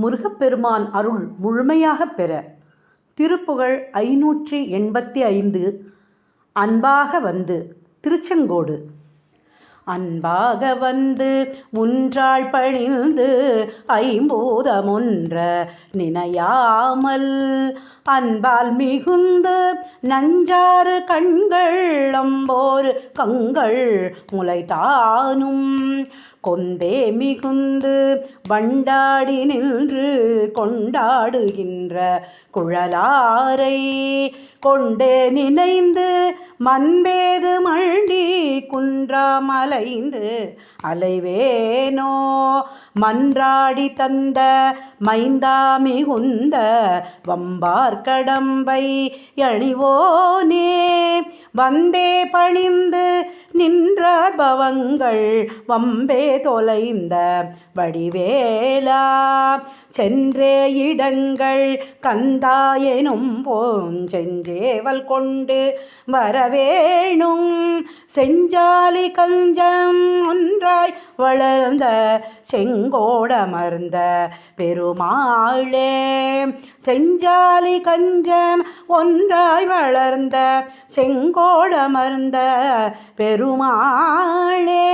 முருகப்பெருமான் அருள் முழுமையாக பெற. திருப்புகழ் ஐநூற்றி எண்பத்தி ஐந்து. அன்பாக வந்து திருச்செங்கோடு. அன்பாக வந்து முன்றாள் பணிந்து ஐம்பூதமொன்ற நினையாமல் அன்பால் மிகுந்த நஞ்சாறு கண்கள் அம்போர் கங்கள் முளைத்தானும். கொந்தே மிகுந்து வண்டாடி நின்று கொண்டாடுகின்ற குழலாரை கொண்டே நினைந்து மண்பேது மண்டி குன்றாமலைந்து அலைவேனோ? மன்றாடி தந்த மைந்தா மிகுந்த வம்பார்கடம்பை அணிவோனே? வந்தே பணிந்து நின்ற பவங்கள் வம்பே தொலைந்த வடிவேலா? சென்றே இடங்கள் கந்தாயெனும் போஞ்செஞ்சேவல் கொண்டு வரவேணும். செஞ்சாலி கஞ்சம் ஒன்றாய் வளர்ந்த செங்கோடமர்ந்த பெருமாளே. செஞ்சாலி கஞ்சம் ஒன்றாய் வளர்ந்த செங்கோடமர்ந்த பெருமாளே.